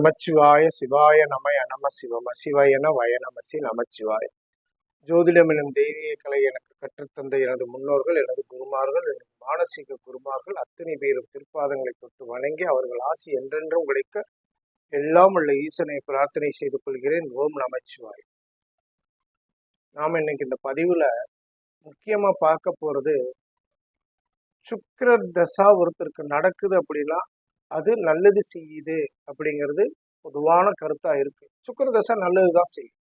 நமச்சிவாய சிவாய நமய நம சிவம சிவயன வயநமசி நமச்சிவாய. ஜோதிடம் எனும் தெய்வீக கலை எனக்கு கற்றுத்தந்த எனது முன்னோர்கள் எனது குருமார்கள் எனது மானசீக குருமார்கள் அத்தனை பேரும் திருப்பாதங்களை தொட்டு வணங்கி அவர்கள் ஆசி என்றென்றும் கிடைக்க எல்லாம் உள்ள ஈசனை பிரார்த்தனை செய்து கொள்கிறேன். ஓம் நமச்சிவாய். நாம் இன்னைக்கு இந்த பதிவில் முக்கியமாக பார்க்க போகிறது சுக்கர தசா ஒருத்தருக்கு நடக்குது அப்படின்னா அது நல்லது செய்யுது அப்படிங்கிறது பொதுவான கருத்தா இருக்கு. சுக்கிர தசை நல்லதுதான் செய்யும்.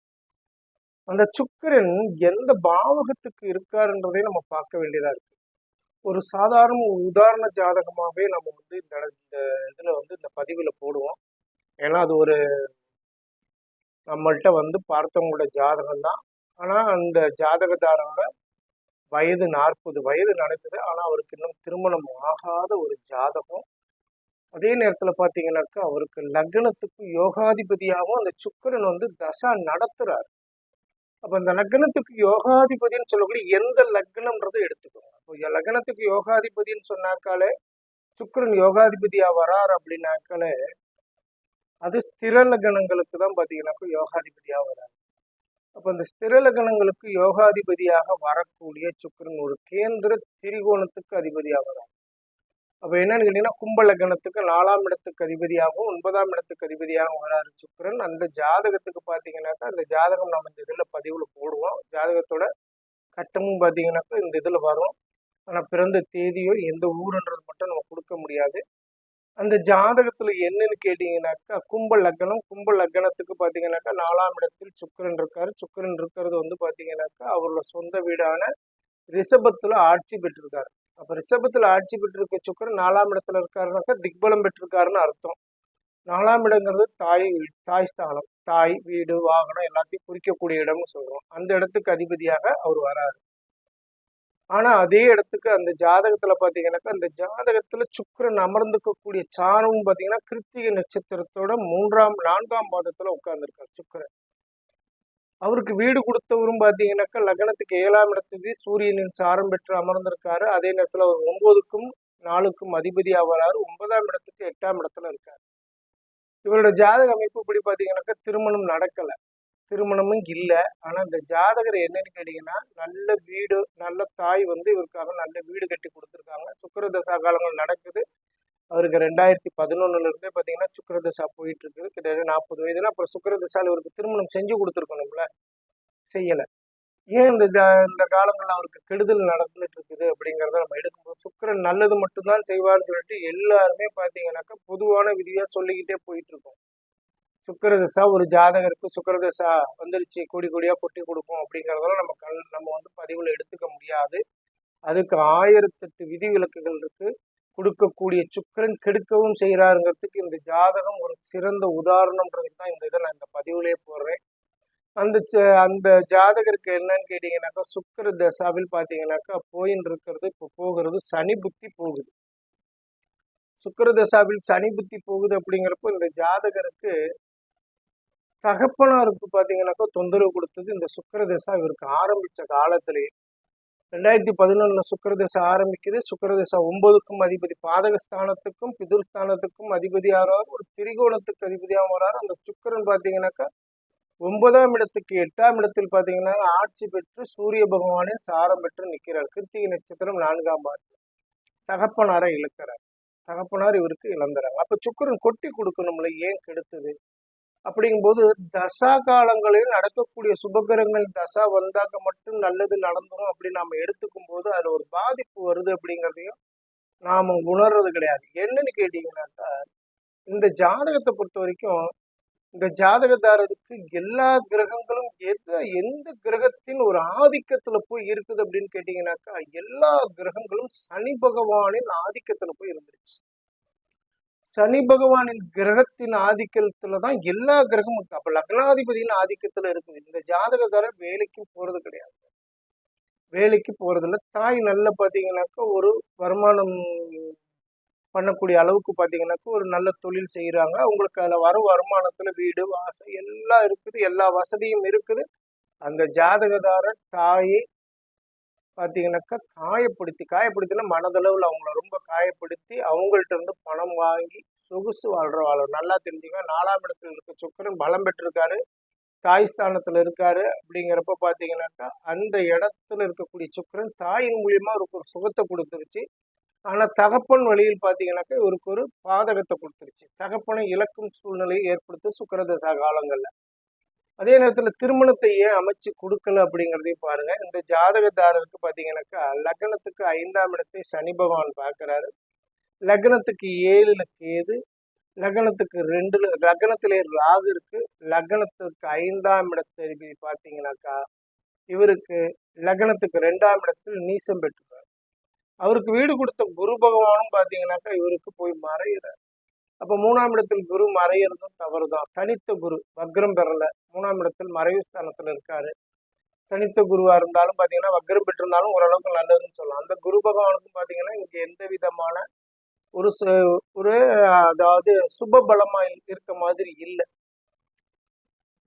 அந்த சுக்கிரன் எந்த பாவகத்துக்கு இருக்காருன்றதை நம்ம பார்க்க வேண்டியதா இருக்கு. ஒரு சாதாரண உதாரண ஜாதகமாகவே நம்ம வந்து இந்த இந்த இதில் வந்து இந்த பதிவில் போடுவோம். ஏன்னா அது ஒரு நம்மள்கிட்ட வந்து பார்த்தவங்களோட ஜாதகம் தான். ஆனால் அந்த ஜாதகதாரோட வயது நாற்பது வயது நடக்குது. ஆனால் அவருக்கு இன்னும் திருமணம் ஆகாத ஒரு ஜாதகம் அதே நேரத்தில் பார்த்தீங்கன்னாக்கா அவருக்கு லக்னத்துக்கு யோகாதிபதியாகவும் அந்த சுக்கிரன் வந்து தசா நடத்துகிறார் அப்போ அந்த லக்னத்துக்கு யோகாதிபதின்னு சொல்லக்கூடிய எந்த லக்னம்ன்றதை எடுத்துக்கோங்க. அப்போ லக்னத்துக்கு யோகாதிபதின்னு சொன்னாக்காலே சுக்கரன் யோகாதிபதியாக வரார் அப்படின்னாக்காலே அது ஸ்திர லக்னங்களுக்கு தான் பாத்தீங்கன்னாக்கா யோகாதிபதியாக வரார். அப்போ அந்த ஸ்திர லக்னங்களுக்கு யோகாதிபதியாக வரக்கூடிய சுக்கிரன் ஒரு கேந்திர திரிகோணத்துக்கு அதிபதியாக வரார். அப்போ என்னன்னு கேட்டீங்கன்னா கும்ப லக்னத்துக்கு நாலாம் இடத்துக்கு அதிபதியாகவும் ஒன்பதாம் இடத்துக்கு அதிபதியாகவும் வராரு சுக்கிரன். அந்த ஜாதகத்துக்கு பார்த்தீங்கன்னாக்கா அந்த ஜாதகம் நம்ம இந்த இதில் பதிவில் போடுவோம். ஜாதகத்தோட கட்டமும் பார்த்தீங்கன்னாக்கா இந்த இதில் வரும். ஆனால் பிறந்த தேதியோ எந்த ஊருன்றது மட்டும் நம்ம கொடுக்க முடியாது. அந்த ஜாதகத்தில் என்னன்னு கேட்டிங்கனாக்கா கும்ப லக்னம் கும்ப லக்னத்துக்கு பார்த்தீங்கன்னாக்கா நாலாம் இடத்தில் சுக்கிரன் இருக்கார். சுக்கிரன் இருக்கிறது வந்து பார்த்தீங்கன்னாக்கா அவரோட சொந்த வீடான ரிஷபத்தில் ஆட்சி பெற்றிருக்காரு. அப்போ ரிஷபத்தில் ஆட்சி பெற்றிருக்க சுக்கரன் நாலாம் இடத்துல இருக்காருனாக்கா திக்பலம் பெற்றிருக்காருன்னு அர்த்தம். நாலாம் இடங்கிறது தாய் தாய் ஸ்தானம் தாய் வீடு வாகனம் எல்லாத்தையும் குறிக்கக்கூடிய இடம்னு சொல்கிறோம் அந்த இடத்துக்கு அதிபதியாக அவர் வராரு. ஆனால் அதே இடத்துக்கு அந்த ஜாதகத்தில் பார்த்தீங்கன்னாக்கா அந்த ஜாதகத்தில் சுக்கரன் அமர்ந்துக்கக்கூடிய சாரமும் பார்த்தீங்கன்னா கிருத்திகை நட்சத்திரத்தோட மூன்றாம் நான்காம் பாதத்தில் உட்கார்ந்துருக்கார் சுக்கரன். அவருக்கு வீடு கொடுத்தவரும் பார்த்தீங்கன்னாக்கா லக்னத்துக்கு ஏழாம் இடத்துக்கு சூரியனின் சாரம் பெற்று அமர்ந்திருக்காரு. அதே நேரத்தில் அவர் ஒன்பதுக்கும் நாலுக்கும் அதிபதி வராரு ஒன்பதாம் இடத்துக்கு எட்டாம் இடத்துல இருக்காரு. இவரோட ஜாதக அமைப்பு இப்படி பார்த்தீங்கன்னாக்கா திருமணம் நடக்கலை. திருமணமும் இல்லை. ஆனால் இந்த ஜாதகர் என்னன்னு கேட்டிங்கன்னா நல்ல வீடு நல்ல தாய் வந்து இவருக்காக நல்ல வீடு கட்டி கொடுத்துருக்காங்க. சுக்கர தசா காலங்கள் நடக்குது. அவருக்கு ரெண்டாயிரத்தி பதினொன்னுல இருந்தே பார்த்தீங்கன்னா சுக்கரதசா போயிட்டு இருக்குது. கிட்டத்தட்ட நாற்பது வயதுல அப்புறம் சுக்கரதசால இவருக்கு திருமணம் செஞ்சு கொடுத்துருக்கணும்ல. செய்யலை. ஏன் இந்த இந்த காலங்களில் அவருக்கு கெடுதல் நடந்துட்டு இருக்குது அப்படிங்கிறத நம்ம எடுக்கும்போது சுக்கரன் நல்லது மட்டும்தான் செய்வார்னு சொல்லிட்டு எல்லாருமே பார்த்தீங்கன்னாக்கா பொதுவான விதியாக சொல்லிக்கிட்டே போயிட்டு இருக்கோம் சுக்கரதசா ஒரு ஜாதகருக்கு சுக்கரதசா வந்துருச்சு கொடி கொடியாக கொட்டி கொடுக்கும் அப்படிங்கிறதெல்லாம் நம்ம கண் நம்ம வந்து பதிவில் எடுத்துக்க முடியாது. அதுக்கு ஆயிரத்தெட்டு விதி விலக்குகள் இருக்குது கொடுக்கக்கூடிய சுக்கரன் கெடுக்கவும் செய்கிறாருங்கிறதுக்கு இந்த ஜாதகம் ஒரு சிறந்த உதாரணம்ன்றது தான் இந்த இதை நான் இந்த பதிவுலேயே போடுறேன். அந்த அந்த ஜாதகருக்கு என்னன்னு கேட்டிங்கனாக்கா சுக்கர தசாவில் பார்த்தீங்கன்னாக்கா போயின்னு இருக்கிறது இப்போ போகிறது சனி புத்தி போகுது. சுக்கர தசாவில் சனி புத்தி போகுது அப்படிங்கிறப்போ இந்த ஜாதகருக்கு தகப்பனாருக்கு பார்த்தீங்கன்னாக்கா தொந்தரவு கொடுத்தது இந்த சுக்கர தசா இவருக்கு ஆரம்பித்த காலத்திலேயே. ரெண்டாயிரத்தி பதினொன்னு சுக்கரதசை ஆரம்பிக்குது. சுக்கரதசை ஒன்பதுக்கும் அதிபதி பாதகஸ்தானத்துக்கும் பிதுர்ஸ்தானத்துக்கும் அதிபதியாகிறார் ஒரு திரிகோணத்துக்கு அதிபதியாக வராரு. அந்த சுக்கரன் பார்த்தீங்கன்னாக்கா ஒன்பதாம் இடத்துக்கு எட்டாம் இடத்தில் பார்த்தீங்கன்னா ஆட்சி பெற்று சூரிய பகவானின் சாரம் பெற்று நிற்கிறார். கிருத்திகை நட்சத்திரம் நான்காம் பாட்டு தகப்பனாரை இழக்கிறார். தகப்பனார் இவருக்கு இழந்துறாங்க. அப்போ சுக்கரன் கொட்டி கொடுக்கணும்ல? ஏன் கெடுத்தது? அப்படிங்கும்போது தசா காலங்களில் நடக்கக்கூடிய சுபகரங்கள் தசா வந்தாக்க மட்டும் நல்லது நடந்துடும் அப்படின்னு நம்ம எடுத்துக்கும் போது அதுல ஒரு பாதிப்பு வருது அப்படிங்கிறதையும் நாம உணர்றது கிடையாது. என்னன்னு கேட்டீங்கன்னாக்கா இந்த ஜாதகத்தை பொறுத்த வரைக்கும் இந்த ஜாதகதாரருக்கு எல்லா கிரகங்களும் எது எந்த கிரகத்தின் ஒரு ஆதிக்கத்துல போய் இருக்குது அப்படின்னு கேட்டீங்கன்னாக்கா எல்லா கிரகங்களும் சனி பகவானின் ஆதிக்கத்துல போய் இருந்துருச்சு. சனி பகவானின் கிரகத்தின் ஆதிக்கத்துல தான் எல்லா கிரகமும் அப்ப லக்னாதிபதியின் ஆதிக்கத்துல இருக்குது இந்த ஜாதகக்காரர் வேலைக்கு போறது கிடையாது. வேலைக்கு போறதுல தாய் நல்ல பாத்தீங்கன்னாக்கா ஒரு வருமானம் பண்ணக்கூடிய அளவுக்கு பாத்தீங்கன்னாக்கா ஒரு நல்ல தொழில் செய்யறாங்க அவங்களுக்கு அதுல வர வருமானத்துல வீடு வாசல் எல்லாம் இருக்குது. எல்லா வசதியும் இருக்குது. அந்த ஜாதகதாரர் தாயை பார்த்தீங்கன்னாக்கா காயப்படுத்தி காயப்படுத்தினா மனதளவில் அவங்கள ரொம்ப காயப்படுத்தி அவங்கள்ட்ட இருந்து பணம் வாங்கி சொகுசு வாழ்கிற வாழ நல்லா தெரிஞ்சுங்க. நாலாம் இடத்துல இருக்க சுக்கரன் பலம் பெற்றிருக்காரு. தாய் ஸ்தானத்தில் இருக்காரு அப்படிங்கிறப்ப பார்த்தீங்கன்னாக்கா அந்த இடத்துல இருக்கக்கூடிய சுக்கரன் தாயின் மூலியமாக அவருக்கு ஒரு சுகத்தை கொடுத்துருச்சு. ஆனால் தகப்பன் வழியில் பார்த்தீங்கன்னாக்கா இவருக்கு ஒரு பாதகத்தை கொடுத்துருச்சு. தகப்பனை இழக்கும் சூழ்நிலையை ஏற்படுத்து சுக்கரதசா காலங்களில். அதே நேரத்தில் திருமணத்தை ஏன் அமைச்சு கொடுக்கல அப்படிங்கிறதையும் பாருங்க. இந்த ஜாதகதாரருக்கு பார்த்தீங்கன்னாக்கா லக்னத்துக்கு ஐந்தாம் இடத்தை சனி பகவான் பார்க்குறாரு. லக்னத்துக்கு ஏழுல கேது லக்னத்துக்கு ரெண்டுல லக்னத்திலே ராகு இருக்கு. லக்னத்துக்கு ஐந்தாம் இடத்தை பார்த்தீங்கன்னாக்கா இவருக்கு லக்னத்துக்கு ரெண்டாம் இடத்தில் நீசம் பெற்றுறார் அவருக்கு வீடு கொடுத்த குரு பகவானும் பார்த்தீங்கன்னாக்கா இவருக்கு போய் மறையிறார். அப்போ மூணாம் இடத்தில் குரு மறையிறதும் தவறு தான் தனித்த குரு வக்ரம் பெறலை. மூணாம் இடத்தில் மறைவு ஸ்தானத்தில் இருக்காரு. தனித்த குருவா இருந்தாலும் பார்த்தீங்கன்னா வக்ரம் பெற்றிருந்தாலும் ஓரளவுக்கு நல்லதுன்னு சொல்லலாம். அந்த குரு பகவானுக்கும் பார்த்தீங்கன்னா இங்கே எந்த விதமான ஒரு ஒரு அதாவது சுப பலமா இருக்க மாதிரி இல்லை.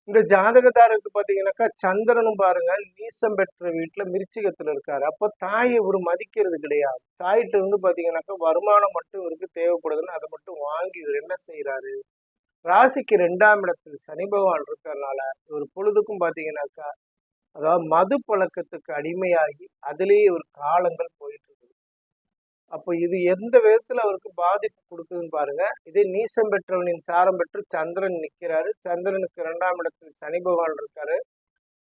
இந்த ஜாதகதாரருக்கு பார்த்தீங்கன்னாக்கா சந்திரனும் பாருங்க நீசம் பெற்ற வீட்டில் மிருச்சிகத்தில் இருக்காரு. அப்போ தாயை இவர் மதிக்கிறது கிடையாது. தாயிட்ட வந்து பார்த்தீங்கன்னாக்கா வருமானம் மட்டும் இவருக்கு தேவைப்படுதுன்னு அதை மட்டும் வாங்கி இவர் என்ன செய்கிறாரு ராசிக்கு ரெண்டாம் இடத்தில் சனி பகவான் இருக்கிறதுனால ஒரு பொழுதுக்கும் பார்த்தீங்கன்னாக்கா அதாவது மது பழக்கத்துக்கு அடிமையாகி அதுலேயே ஒரு காலங்கள் போயிட்டு இருக்குது அப்போ இது எந்த விதத்தில் அவருக்கு பாதிப்பு கொடுக்குதுன்னு பாருங்க. இதே நீசம் பெற்றவனின் சாரம் பெற்று சந்திரன் நிற்கிறாரு. சந்திரனுக்கு ரெண்டாம் இடத்தில் சனி பகவான் இருக்காரு.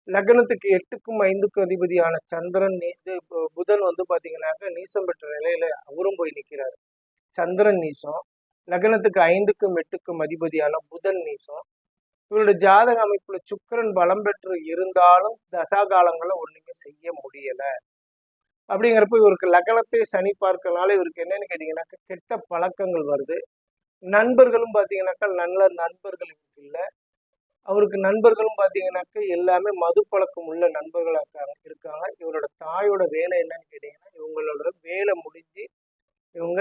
லக்னத்துக்கு எட்டுக்கும் ஐந்துக்கும் அதிபதியான சந்திரன் இது புதன் வந்து பாத்தீங்கன்னாக்க நீசம் பெற்ற நிலையில அவரும் போய் நிற்கிறாரு சந்திரன் நீசம் லக்னத்துக்கு ஐந்துக்கும் எட்டுக்கும் அதிபதியான புதன் நீசம். இவருடைய ஜாதக அமைப்புல சுக்கரன் பலம் பெற்று இருந்தாலும் தசா காலங்களில் ஒண்ணுமே செய்ய முடியல. அப்படிங்கிறப்ப இவருக்கு லக்னத்தை சனி பார்க்கறனால இவருக்கு என்னன்னு கேட்டீங்கன்னாக்கா கெட்ட பழக்கங்கள் வருது. நண்பர்களும் பார்த்தீங்கன்னாக்கா நல்ல நண்பர்கள் இவருக்கு இல்லை. அவருக்கு நண்பர்களும் பார்த்தீங்கன்னாக்கா எல்லாமே மது பழக்கம் உள்ள நண்பர்களாக இருக்காங்க. இவரோட தாயோட வேலை என்னன்னு கேட்டீங்கன்னா இவங்களோட வேலை முடிஞ்சு இவங்க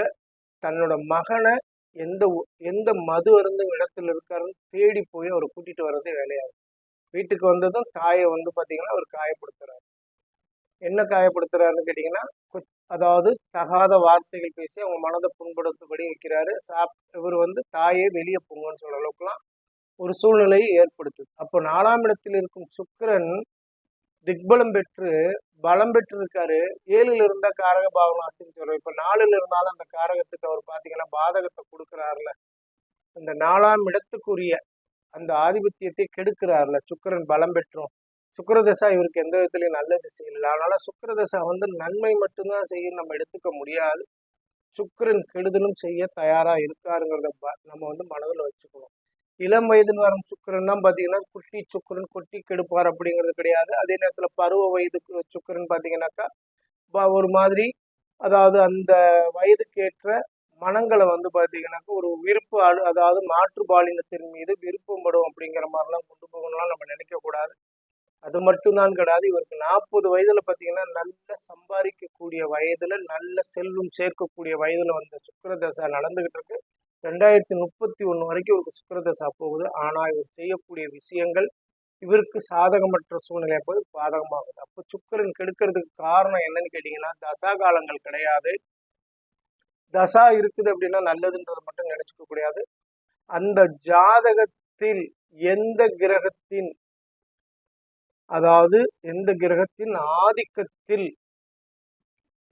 தன்னோட மகனை எந்த எந்த மது அருந்தும் இடத்துல இருக்காருன்னு தேடி போய் அவரை கூட்டிட்டு வர்றதே வேலையாகும். வீட்டுக்கு வந்ததும் தாயை வந்து பார்த்தீங்கன்னா அவர் காயப்படுத்துறாரு. என்ன காயப்படுத்துறாருன்னு கேட்டிங்கன்னா அதாவது தகாத வார்த்தைகள் பேசி அவங்க மனதை புண்படுத்தபடி வைக்கிறாரு. சாப் இவர் வந்து தாயே வெளியே போங்கன்னு சொல்ற அளவுக்குலாம் ஒரு சூழ்நிலையை ஏற்படுத்துது. அப்போ நாலாம் இடத்தில் இருக்கும் சுக்கரன் திக்பலம் பெற்று பலம் பெற்று இருக்காரு ஏழுல இருந்தா காரக பாவம் அப்படின்னு சொல்றோம் இப்ப நாலுல இருந்தாலும் அந்த காரகத்துக்கு அவர் பாத்தீங்கன்னா பாதகத்தை கொடுக்குறாருல. அந்த நாலாம் இடத்துக்குரிய அந்த ஆதிபத்தியத்தை கெடுக்கிறாருல. சுக்கரன் பலம் பெற்றும். சுக்கரதசா இவருக்கு எந்த விதத்துலையும் நல்ல திசை இல்லை. அதனால சுக்கரதசா வந்து நன்மை மட்டும்தான் செய்யும் நம்ம எடுத்துக்க முடியாது. சுக்கரன் கெடுதலும் செய்ய தயாரா இருக்காருங்கிறத நம்ம வந்து மனதில் வச்சுக்கணும். இளம் வயதில் வரும் சுக்கரன்னா பார்த்தீங்கன்னா குட்டி சுக்கரன் கொட்டி கெடுப்பார் அப்படிங்கிறது கிடையாது. அதே நேரத்தில் பருவ வயது சுக்கரன் பார்த்தீங்கன்னாக்கா ஒரு மாதிரி அதாவது அந்த வயதுக்கு ஏற்ற மனங்களை வந்து பார்த்தீங்கன்னாக்கா ஒரு விருப்பு அழு அதாவது மாற்று பாலினத்தின் மீது விருப்பப்படும் அப்படிங்கிற மாதிரிலாம் கொண்டு போகணும்லாம் நம்ம நினைக்கக்கூடாது அது மட்டும்தான் கிடையாது. இவருக்கு நாற்பது வயதுல பார்த்தீங்கன்னா நல்ல சம்பாதிக்கக்கூடிய வயதுல நல்ல செல்வம் சேர்க்கக்கூடிய வயதுல வந்த சுக்கரதசா நடந்துகிட்டு இருக்கு. ரெண்டாயிரத்தி முப்பத்தி ஒன்று வரைக்கும் இவருக்கு சுக்கரதசா போகுது ஆனால் இவர் செய்யக்கூடிய விஷயங்கள் இவருக்கு சாதகமற்ற சூழ்நிலை போய் பாதகமாகுது. அப்போ சுக்கரன் கெடுக்கிறதுக்கு காரணம் என்னன்னு கேட்டிங்கன்னா தசா காலங்கள் கிடையாது. தசா இருக்குது அப்படின்னா நல்லதுன்றதை மட்டும் நினச்சிக்க கூடாது. அந்த ஜாதகத்தில் எந்த கிரகத்தின் அதாவது எந்த கிரகத்தின் ஆதிக்கத்தில்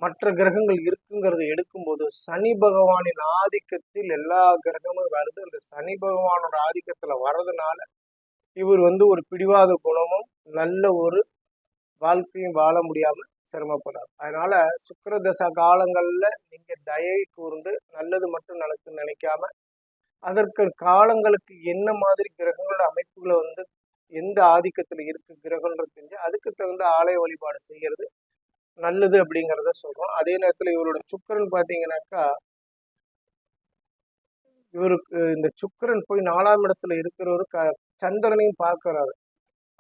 மற்ற கிரகங்கள் இருக்குங்கிறத எடுக்கும்போது சனி பகவானின் ஆதிக்கத்தில் எல்லா கிரகமும் வருது. அந்த சனி பகவானோட ஆதிக்கத்துல வர்றதுனால இவர் வந்து ஒரு பிடிவாத குணமும் நல்ல ஒரு வாழ்க்கையும் வாழ முடியாம சிரமப்படுறார். அதனால சுக்கரதசா காலங்கள்ல நீங்க தயை கூர்ந்து நல்லது மட்டும் நடக்கு நினைக்காம அதற்கு காலங்களுக்கு என்ன மாதிரி கிரகங்களோட அமைப்புகளை வந்து எந்த ஆதிக்கத்தில் இருக்கு கிரகன்றது தெரிஞ்சு அதுக்கு தகுந்த ஆலய வழிபாடு செய்கிறது நல்லது அப்படிங்கிறத சொல்கிறோம் அதே நேரத்தில் இவரோட சுக்கரன் பார்த்தீங்கன்னாக்கா இவருக்கு இந்த சுக்கரன் போய் நாலாம் இடத்துல இருக்கிறவர் க சந்திரனையும் பார்க்குறாரு.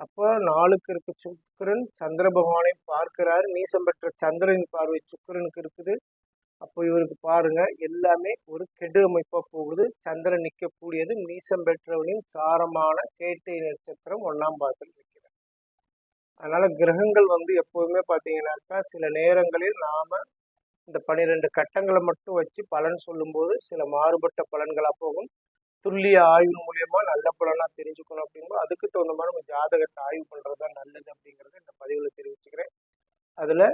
அப்போ நாளுக்கு இருக்க சுக்கரன் சந்திர பகவானையும் பார்க்கிறாரு. நீசம் பெற்ற சந்திரனின் பார்வை சுக்கரனுக்கு இருக்குது. அப்போ இவருக்கு பாருங்க எல்லாமே ஒரு கெடு அமைப்பா போகுது. சந்திரன் நிற்கக்கூடியது நீசம் பெற்றவனின் சாரமான கேட்டை நட்சத்திரம் ஒன்னாம் பாதத்தில் அதனால கிரகங்கள் வந்து எப்போதுமே பார்த்தீங்கன்னாக்கா சில நேரங்களில் நாம இந்த பன்னிரெண்டு கட்டங்களை மட்டும் வச்சு பலன் சொல்லும்போது சில மாறுபட்ட பலன்களாக போகும். துல்லிய ஆய்வு மூலியமா நல்ல பலனாக தெரிஞ்சுக்கணும் அப்படிங்கும்போது அதுக்கு தகுந்த மாதிரி நம்ம ஜாதகத்தை ஆய்வு பண்ணுறது தான் நல்லது அப்படிங்கிறத இந்த பதிவில் தெரிவிச்சுக்கிறேன். அதில்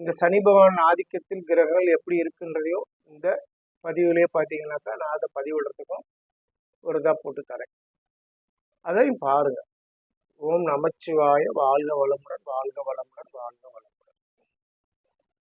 இந்த சனி பகவான் ஆதிக்கத்தில் கிரகங்கள் எப்படி இருக்குன்றதையும் இந்த பதிவுலேயே பார்த்தீங்கன்னாக்கா நான் அதை பதிவிடுறதுக்கும் ஒரு இதாக போட்டு தரேன். அதையும் பாருங்கள் ஓம் நமச்சிவாய வாழ்க வளமுடன் வாழ்க வளமுடன் வாழ்க வளமுடன்.